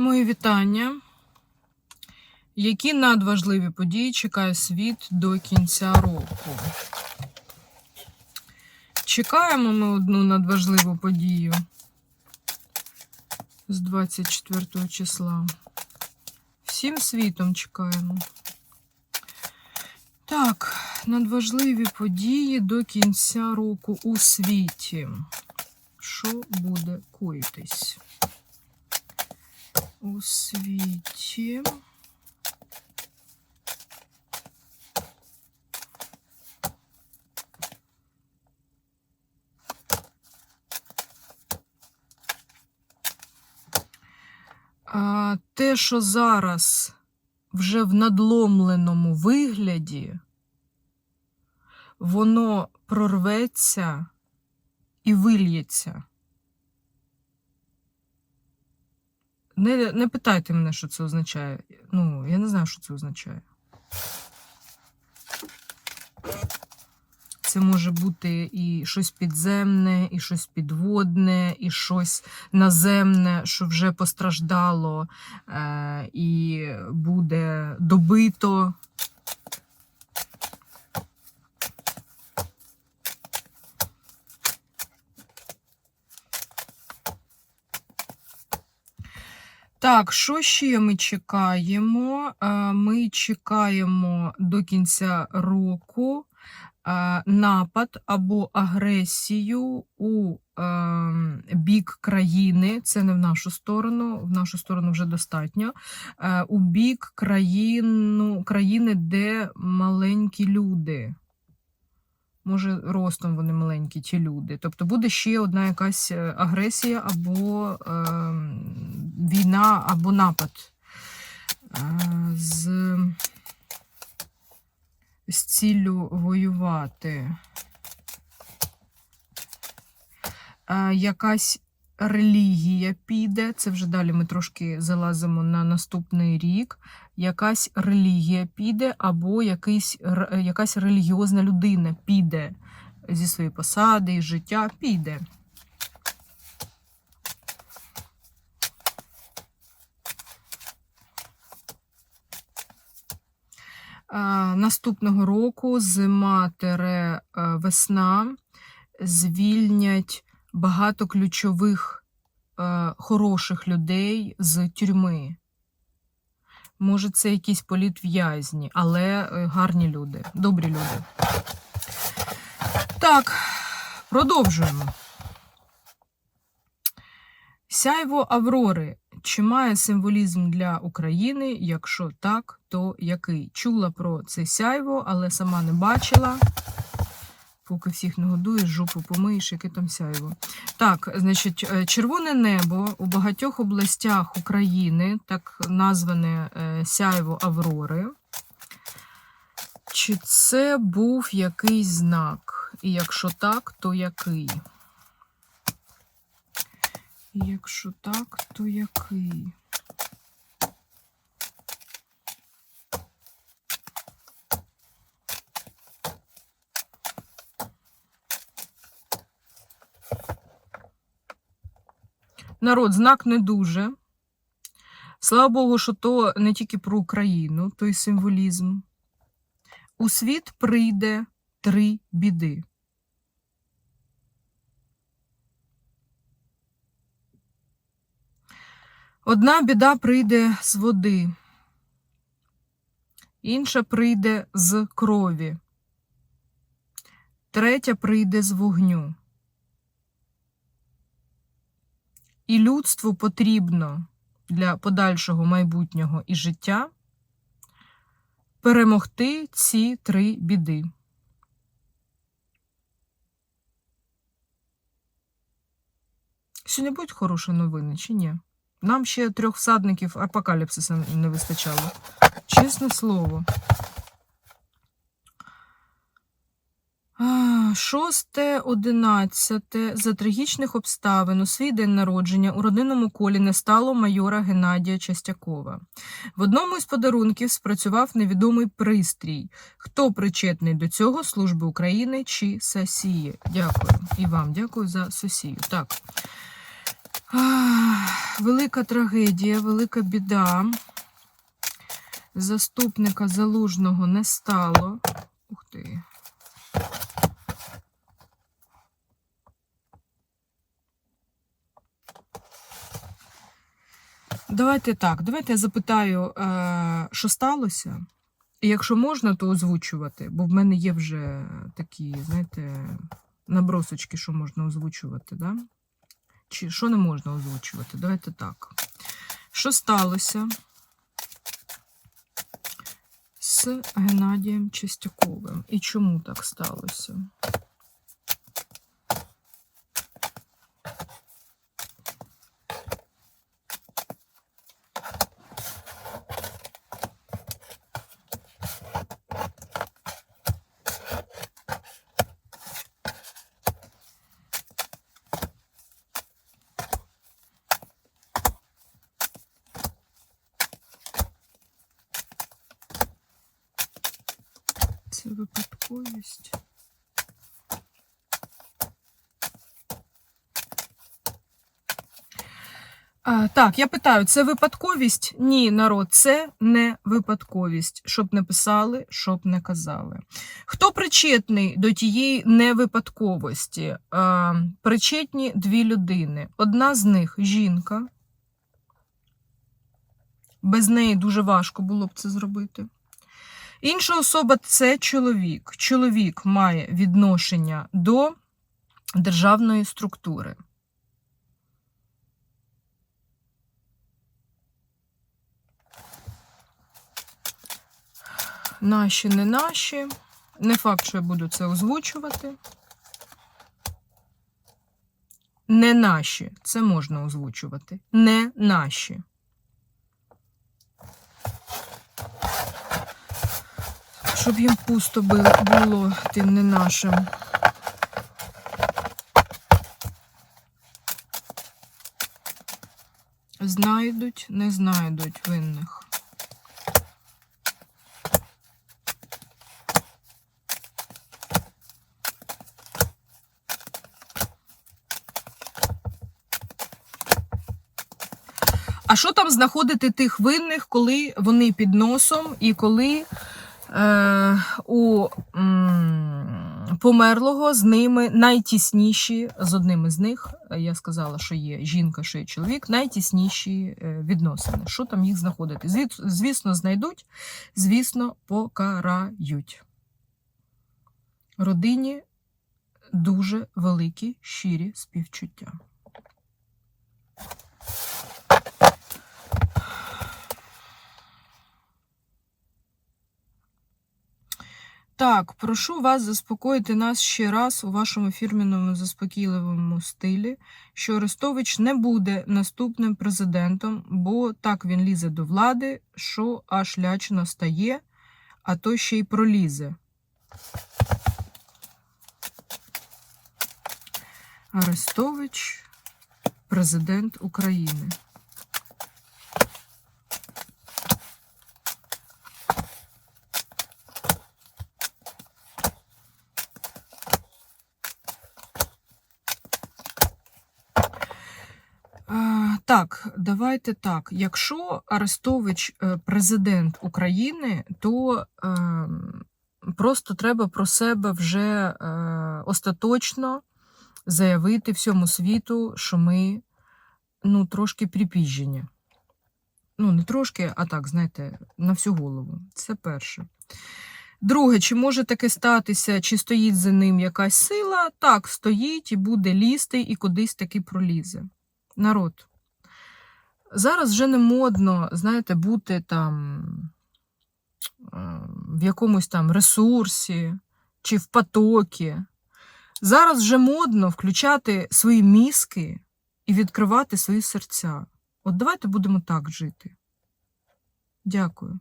Мої вітання. Які надважливі події чекає світ до кінця року? Чекаємо ми одну надважливу подію з 24 числа. Всім світом чекаємо. Так, надважливі події до кінця року у світі. Що буде коїтись? У світі. А, те, що зараз вже в надломленому вигляді, воно прорветься і вильється. Не, не питайте мене, що це означає. Ну, я не знаю, що це означає. Це може бути і щось підземне, і щось підводне, і щось наземне, що вже постраждало е, і буде добито. Так, що ще ми чекаємо? Е, Ми чекаємо до кінця року е, напад або агресію у е, бік країни. Це не в нашу сторону, в нашу сторону вже достатньо. У бік країну, країни, де маленькі люди. Може, ростом вони маленькі, ті люди. Тобто буде ще одна якась е, агресія або е, війна, або напад е, з, з ціллю воювати. Е, якась релігія піде. Це вже далі ми трошки залазимо на наступний рік. Якась релігія піде, або якийсь, якась релігіозна людина піде зі своєї посади і життя піде. Наступного року зима тере весна звільнять багато ключових е, хороших людей з тюрми. Може, це якісь політв'язні, але е, гарні люди, добрі люди. Так, продовжуємо. Сяйво Аврори. Чи має символізм для України? Якщо так, то який? Чула про це сяйво, але сама не бачила. Поки всіх не годуєш, жопу помиєш, яке там сяйво. Так, значить, е, червоне небо у багатьох областях України, так назване е, сяйво Аврори. Чи це був якийсь знак? І якщо так, то який? Якщо так, то який? Народ, знак не дуже. Слава Богу, що то не тільки про Україну, той символізм. У світ прийде три біди. Одна біда прийде з води, інша прийде з крові, третя прийде з вогню. І людству потрібно для подальшого майбутнього і життя перемогти ці три біди. Сьогодні будуть хороші новини чи ні? Нам ще трьох всадників апокаліпсиса не вистачало. Чесне слово. А, Шосте, одинадцяте. За трагічних обставин у свій день народження у родинному колі не стало майора Геннадія Частякова. В одному із подарунків спрацював невідомий пристрій. Хто причетний до цього Служби України чи Сосії? Дякую. І вам дякую за Сосію. Так. Велика трагедія, велика біда. Заступника залужного не стало. Давайте так, давайте я запитаю, е, що сталося. І якщо можна, то озвучувати, бо в мене є вже такі, знаєте, набросочки, що можна озвучувати, да? Чи що не можна озвучувати? Давайте так. Що сталося з Геннадієм Чистяковим? І чому так сталося? Це випадковість. А, так, я питаю, це випадковість? Ні, народ, це не випадковість. Щоб не писали, щоб не казали. Хто причетний до тієї невипадковості? А, причетні дві людини. Одна з них жінка. Без неї дуже важко було б це зробити. Інша особа це чоловік. Чоловік має відношення до державної структури. Наші, не наші. Не факт, що я буду це озвучувати. Не наші. Це можна озвучувати. Не наші. Щоб їм пусто було тим не нашим. Знайдуть, не знайдуть винних. А що там знаходити тих винних, коли вони під носом і коли у померлого з ними найтісніші, з одним із них, е, я сказала, що є жінка, що є чоловік, найтісніші е, відносини. Що там їх знаходити? Звісно, знайдуть, звісно, покарають. Родині дуже великі щирі співчуття. Так, прошу вас заспокоїти нас ще раз у вашому фірміному заспокійливому стилі, що Арестович не буде наступним президентом, бо так він лізе до влади, що аж лячно стає, а то ще й пролізе. Арестович, президент України. А, Так, давайте так. Якщо Арестович е, президент України, то е, просто треба про себе вже е, остаточно заявити всьому світу, що ми ну, трошки припіжені. Ну, не трошки, а так, знаєте, на всю голову. Це перше. Друге, чи може таке статися, чи стоїть за ним якась сила? Так, стоїть і буде лізти, і кудись таки пролізе. Народ. Зараз вже не модно, знаєте, бути там е, в якомусь там ресурсі чи в потокі. Зараз вже модно включати свої мізки і відкривати свої серця. От давайте будемо так жити. Дякую.